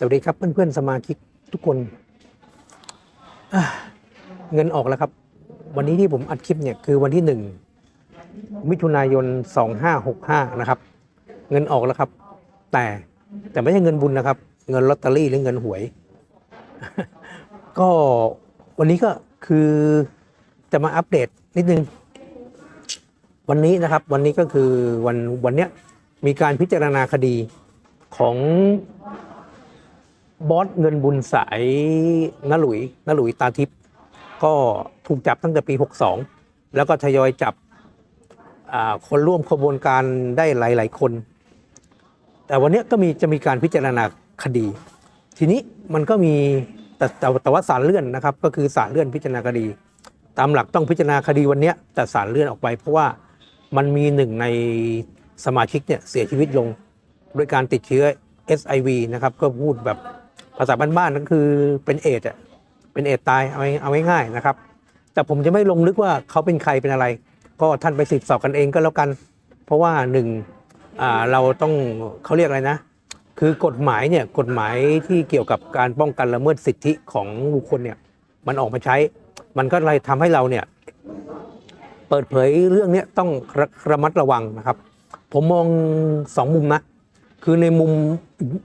สวัสดีครับเพื่อนๆสมาชิกทุกคน เงินออกแล้วครับ วันนี้ที่ผมอัดคลิปเนี่ยคือวันที่หนึ่งมิถุนายน 2565 นะครับ เงินออกแล้วครับ แต่แต่ไม่ใช่เงินบุญนะครับ เงินลอตเตอรี่หรือเงินหวย ก็วันนี้ก็คือจะมาอัปเดตนิดนึง วันนี้นะครับ วันนี้ก็คือวันวันเนี้ยมีการพิจารณาคดีของ บอสเงินบุญสายนหลุยนหลุยตาทิพย์ก็ถูกจับตั้งแต่ปี 62 แล้วก็ทยอยจับคนร่วมขบวนการได้หลาย ๆ คน แต่วันนี้ก็มีจะมีการพิจารณาคดี ทีนี้มันก็มีแต่แต่ว่าศาลเลื่อนนะครับ ก็คือศาลเลื่อนพิจารณาคดี ตามหลักต้องพิจารณาคดีวันนี้แต่ศาลเลื่อนออกไป เพราะว่ามันมีหนึ่งในสมาชิกเนี่ยเสียชีวิตลงด้วยการติดเชื้อ SIV นะครับก็พูดแบบ ภาษาบ้านๆก็คือเป็นเอดอะเป็นเอดตายเอาเอาง่ายๆนะครับ แต่ผมจะไม่ลงลึกว่าเขาเป็นใครเป็นอะไร ก็ท่านไปสืบสอบกันเองก็แล้วกัน เพราะว่าหนึ่งเราต้องเขาเรียกอะไรนะ คือกฎหมายเนี่ยกฎหมายที่เกี่ยวกับการป้องกันละเมิดสิทธิของบุคคลเนี่ยมันออกมาใช้ มันก็เลยทำให้เราเนี่ยเปิดเผยเรื่องนี้ต้องระระมัดระวังนะครับ ผมมองสองมุมนะ คือในมุม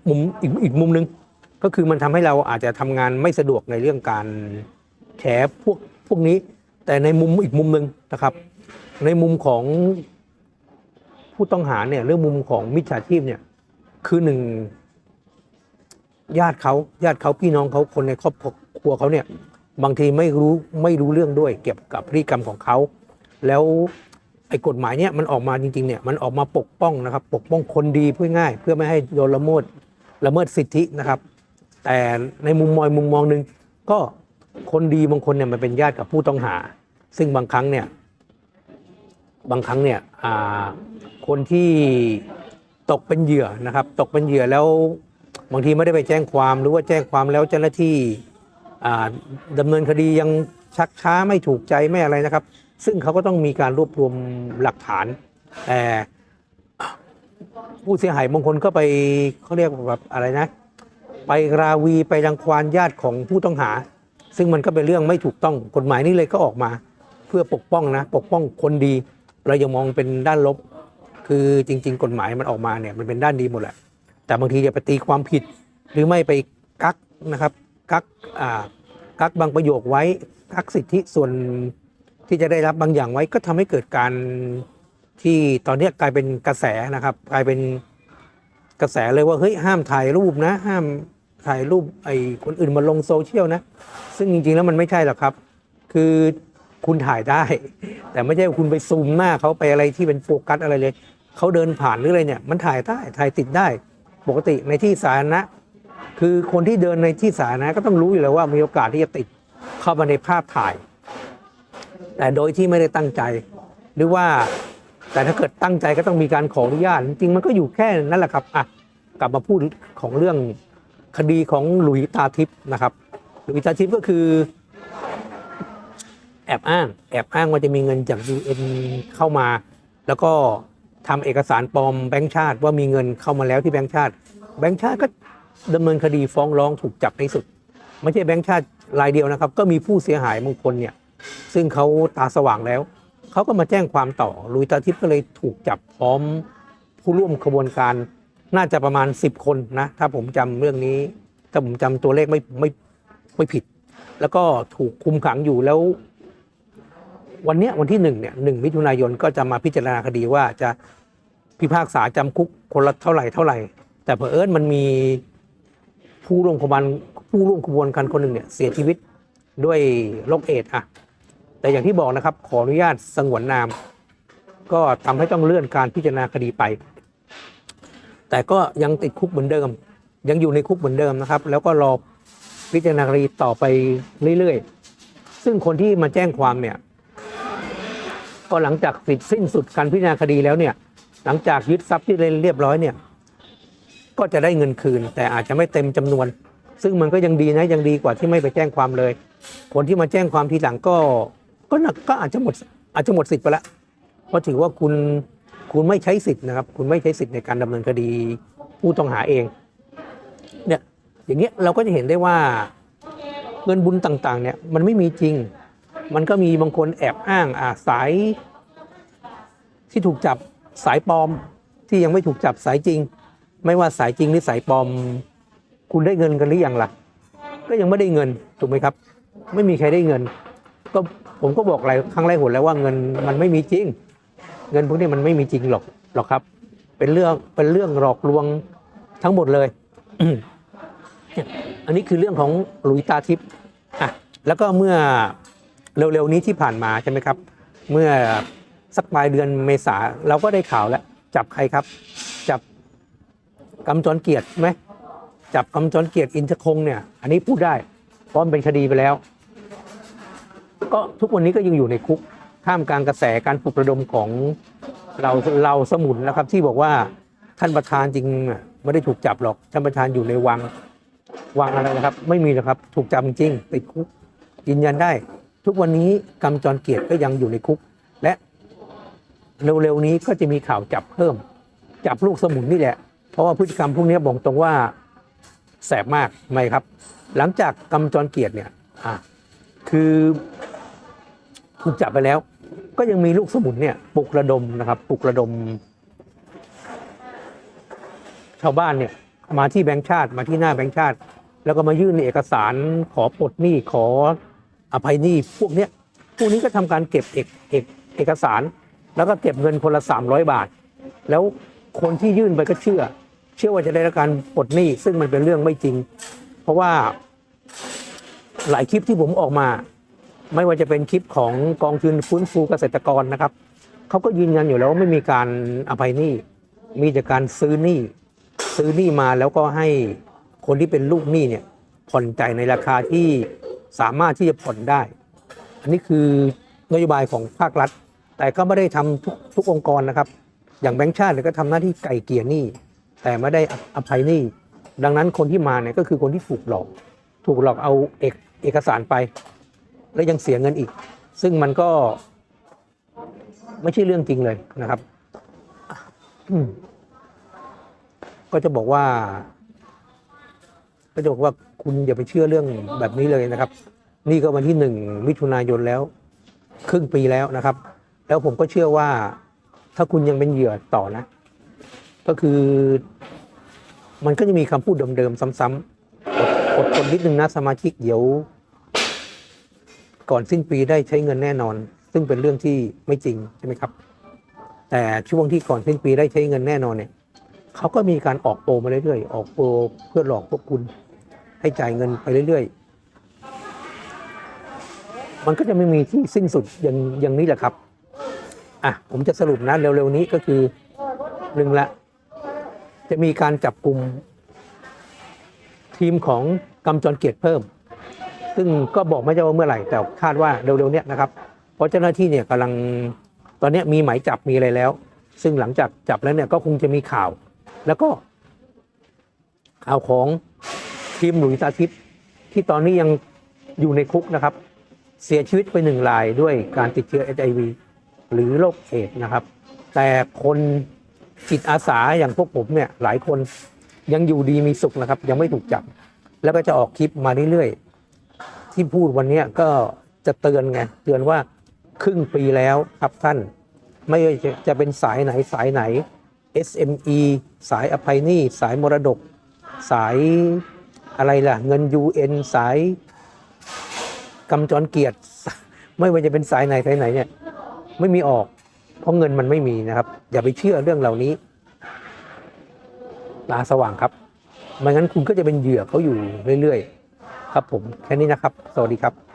มุมอีกอีกมุมหนึ่ง ก็คือมันทำให้เราอาจจะทำงานไม่สะดวกในเรื่องการแฉพวกพวกนี้ แต่ในมุมอีกมุมหนึ่งนะครับ ในมุมของผู้ต้องหาเนี่ยเรื่องมุมของมิจฉาชีพเนี่ย คือหนึ่งญาติเขาญาติเขาพี่น้องเขาคนในครอบครัวเขาเนี่ยบางทีไม่รู้ไม่รู้เรื่องด้วย เกี่ยวกับพฤติกรรมของเขา แล้วไอ้กฎหมายเนี่ยมันออกมาจริงๆเนี่ยมันออกมาปกป้องนะครับ ปกป้องคนดีเพื่อง่าย เพื่อไม่ให้โดนละเมิดละเมิดสิทธินะครับ แต่ในมุมมองมุมมองหนึ่งก็คนดีบางคนเนี่ยมันเป็นญาติกับผู้ต้องหา ซึ่งบางครั้งเนี่ยบางครั้งเนี่ยคนที่ตกเป็นเหยื่อนะครับ ตกเป็นเหยื่อแล้วบางทีไม่ได้ไปแจ้งความหรือว่าแจ้งความแล้วเจ้าหน้าที่อ่าดำเนินคดียังชักช้าไม่ถูกใจไม่อะไรนะครับ ซึ่งเขาก็ต้องมีการรวบรวมหลักฐาน แต่ผู้เสียหายบางคนก็ไปเขาเรียกแบบอะไรนะ ไปราวีไปรังควานญาติของผู้ต้องหา ซึ่งมันก็เป็นเรื่องไม่ถูกต้องกฎหมายนี้เลยก็ออกมา เพื่อปกป้องนะ ปกป้องคนดีเราอย่ามองเป็นด้านลบ คือจริง ๆ กฎหมายมันออกมาเนี่ยมันเป็นด้านดีหมดแหละ แต่บางทีอย่าไปตีความผิด หรือไม่ไปกักนะครับกักอ่ากักบางประโยคไว้กักสิทธิส่วนที่จะได้รับบางอย่างไว้ก็ทำให้เกิดการที่ตอนนี้กลายเป็นกระแสนะครับ กลายเป็นกระแสเลยว่าเฮ้ยห้ามถ่ายรูปนะ ห้าม ถ่ายรูปไอ้คนอื่นมาลงโซเชียลนะ ซึ่งจริงๆแล้วมันไม่ใช่หรอกครับ คือคุณถ่ายได้ แต่ไม่ใช่คุณไปซูมหน้าเขาไปอะไรที่เป็นโฟกัสอะไรเลย เขาเดินผ่านหรืออะไรเนี่ย มันถ่ายได้ถ่ายติดได้ ปกติในที่สาธารณะ คือคนที่เดินในที่สาธารณะก็ต้องรู้อยู่แล้วว่ามีโอกาสที่จะติดเข้ามาในภาพถ่าย แต่โดยที่ไม่ได้ตั้งใจ หรือว่าแต่ถ้าเกิดตั้งใจก็ต้องมีการขออนุญาตจริงๆมันก็อยู่แค่นั้นแหละครับอะกลับมาพูดของเรื่อง คดีของหลุยตาทิพย์นะครับ หลุยตาทิพย์ก็คือ แอบอ้าง แอบอ้างว่าจะมีเงินจาก UN เข้ามา แล้วก็ทำเอกสารปลอมแบงค์ชาติว่ามีเงินเข้ามาแล้วที่แบงค์ชาติ แบงค์ชาติก็ดำเนินคดีฟ้องร้องถูกจับในสุด ไม่ใช่แบงค์ชาติรายเดียวนะครับ ก็มีผู้เสียหายบางคนเนี่ย ซึ่งเขาตาสว่างแล้ว เขาก็มาแจ้งความต่อลุยตาทิพย์ก็เลยถูกจับพร้อมผู้ร่วมขบวนการ น่าจะประมาณ 10 คนนะ ถ้าผมจำเรื่องนี้ ถ้าผมจำตัวเลขไม่ไม่ไม่ผิด แล้วก็ถูกคุมขังอยู่แล้ว วันเนี้ยวันที่หนึ่งเนี่ยหนึ่งมิถุนายนก็จะมาพิจารณาคดีว่าจะพิพากษาจำคุกคนละเท่าไหร่เท่าไหร่ แต่เผอิญมันมีผู้ร่วมขบวนผู้ร่วมขบวนการคนหนึ่งเนี่ยเสียชีวิตด้วยโรคเอดส์อะแต่อย่างที่บอกนะครับขออนุญาตสงวนนาม ก็ทำให้ต้องเลื่อนการพิจารณาคดีไป แต่ก็ยังติดคุกเหมือนเดิม ยังอยู่ในคุกเหมือนเดิมนะครับ แล้วก็รอพิจารณาคดีต่อไปเรื่อยๆ ซึ่งคนที่มาแจ้งความเนี่ย ก็หลังจากสิสิ้นสุดการพิจารณาคดีแล้วเนี่ย หลังจากยึดทรัพย์ที่เรียบร้อยเนี่ย ก็จะได้เงินคืน แต่อาจจะไม่เต็มจำนวน ซึ่งมันก็ยังดีนะยังดีกว่าที่ไม่ไปแจ้งความเลย คนที่มาแจ้งความทีหลังก็ ก็หนักก็อาจจะหมดอาจจะหมดสิทธิ์ไปแล้วเพราะถือว่าคุณ คุณไม่ใช้สิทธิ์นะครับ คุณไม่ใช้สิทธิ์ในการดำเนินคดีผู้ต้องหาเอง เนี่ย อย่างเงี้ยเราก็จะเห็นได้ว่าเงินบุญต่างๆ เนี่ยมันไม่มีจริง มันก็มีบางคนแอบอ้างอ่าสาย ที่ถูกจับสายปลอม ที่ยังไม่ถูกจับสายจริง ไม่ว่าสายจริงหรือสายปลอม คุณได้เงินกันหรือยังล่ะ ก็ยังไม่ได้เงินถูกไหมครับ ไม่มีใครได้เงิน ก็ผมก็บอกหลายครั้งหลายหนแล้วว่าเงินมันไม่มีจริง เงินพวกนี้มันไม่มีจริงหรอกหรอกครับ เป็นเรื่องเป็นเรื่องหลอกลวงทั้งหมดเลยอันนี้คือเรื่องของหลุยตาทิพย์อะแล้วก็เมื่อเร็วๆนี้ที่ผ่านมาใช่ไหมครับ เมื่อสักปลายเดือนเมษาเราก็ได้ข่าวแล้วจับใครครับ จับกำจรเกียรติใช่ไหมจับกำจรเกียรติอินทคงเนี่ย อันนี้พูดได้เพราะมันเป็นคดีไปแล้ว ก็ทุกวันนี้ก็ยังอยู่ในคุก ท่ามกลางกระแสการปลุกระดมของเราเราสมุนนะครับ ที่บอกว่าท่านประธานจริงอะไม่ได้ถูกจับหรอกท่านประธานอยู่ในวังวังอะไรนะครับ ไม่มีนะครับ ถูกจับจริงติดคุกยืนยันได้ ทุกวันนี้กำจรเกียรติก็ยังอยู่ในคุก และเร็วๆนี้ก็จะมีข่าวจับเพิ่ม จับลูกสมุนนี่แหละ เพราะว่าพฤติกรรมพวกนี้บอกตรงว่าแสบมากไหมครับ หลังจากกำจรเกียรติเนี่ยอะคือถูกจับไปแล้ว ก็ยังมีลูกสมุนเนี่ยปลุกระดมนะครับปลุกระดม ชาวบ้านเนี่ยมาที่แบงค์ชาติมาที่หน้าแบงค์ชาติ แล้วก็มายื่นเอกสารขอปลดหนี้ขออภัยหนี้พวกเนี้ยพวกนี้ก็ทำการเก็บเอกเอกเอกสาร แล้วก็เก็บเงินคนละ 300 บาท แล้วคนที่ยื่นไปก็เชื่อ เชื่อว่าจะได้รับการปลดหนี้ซึ่งมันเป็นเรื่องไม่จริง เพราะว่าหลายคลิปที่ผมออกมา ไม่ว่าจะเป็นคลิปของกองทุนฟื้นฟูเกษตรกรนะครับเขาก็ยืนยันอยู่แล้วว่าไม่มีการอภัยหนี้มีแต่การซื้อหนี้ซื้อหนี้มาแล้วก็ให้คนที่เป็นลูกหนี้เนี่ยผ่อนจ่ายในราคาที่สามารถที่จะผ่อนได้ อันนี้คือนโยบายของภาครัฐ แต่ก็ไม่ได้ทำทุกทุกองค์กรนะครับ อย่างแบงก์ชาติก็ทำหน้าที่ไก่เกลี่ยหนี้แต่ไม่ได้อภัยหนี้ดังนั้นคนที่มาเนี่ยก็คือคนที่ถูกหลอก ถูกหลอกเอาเอกเอกสารไป แล้วยังเสียเงินอีก ซึ่งมันก็ไม่ใช่เรื่องจริงเลยนะครับก็จะบอกว่าก็จะบอกว่าคุณอย่าไปเชื่อเรื่องแบบนี้เลยนะครับ นี่ก็วันที่หนึ่งมิถุนายนแล้ว ครึ่งปีแล้วนะครับ แล้วผมก็เชื่อว่า ถ้าคุณยังเป็นเหยื่อต่อนะ ก็คือ มันก็จะมีคำพูดเดิมๆซ้ำๆอดทนนิดนึงนะสมาชิกเดี๋ยว ก่อนสิ้นปีได้ใช้เงินแน่นอน ซึ่งเป็นเรื่องที่ไม่จริงใช่ไหมครับ แต่ช่วงที่ก่อนสิ้นปีได้ใช้เงินแน่นอนเนี่ยเขาก็มีการออกโปรมาเรื่อยๆ ออกโปรเพื่อหลอกพวกคุณ ให้จ่ายเงินไปเรื่อยๆ มันก็จะไม่มีที่สิ้นสุดอย่างอย่างนี้แหละครับอะผมจะสรุปนะเร็วๆนี้ก็คือหนึ่งละจะมีการจับกลุ่มทีมของกำจรเกียรติเพิ่ม ซึ่งก็บอกไม่ได้ว่าเมื่อไหร่ แต่คาดว่าเร็วๆเนี้ยนะครับ เพราะเจ้าหน้าที่เนี่ยกำลังตอนนี้มีหมายจับมีอะไรแล้ว ซึ่งหลังจากจับแล้วเนี่ยก็คงจะมีข่าว แล้วก็ข่าวของทีมหลุยส์สาธิตที่ตอนนี้ยังอยู่ในคุกนะครับ เสียชีวิตไปหนึ่งรายด้วยการติดเชื้อ HIV หรือโรคเอดนะครับ แต่คนจิตอาสาอย่างพวกผมเนี่ยหลายคนยังอยู่ดีมีสุขนะครับ ยังไม่ถูกจับ แล้วก็จะออกคลิปมาเรื่อยๆ ที่พูดวันนี้ก็จะเตือนไงเตือนว่าครึ่งปีแล้วครับท่าน ไม่ว่าจะจะเป็นสายไหนสายไหน SME สายอภัยหนี้สายมรดก สายอะไรล่ะ เงิน UN สายกำจรเกียรติ ไม่ว่าจะเป็นสายไหนสายไหนเนี่ยไม่มีออก เพราะเงินมันไม่มีนะครับ อย่าไปเชื่อเรื่องเหล่านี้ตาสว่างครับไม่งั้นคุณก็จะเป็นเหยื่อเขาอยู่เรื่อยๆ ครับผมแค่นี้นะครับ สวัสดีครับ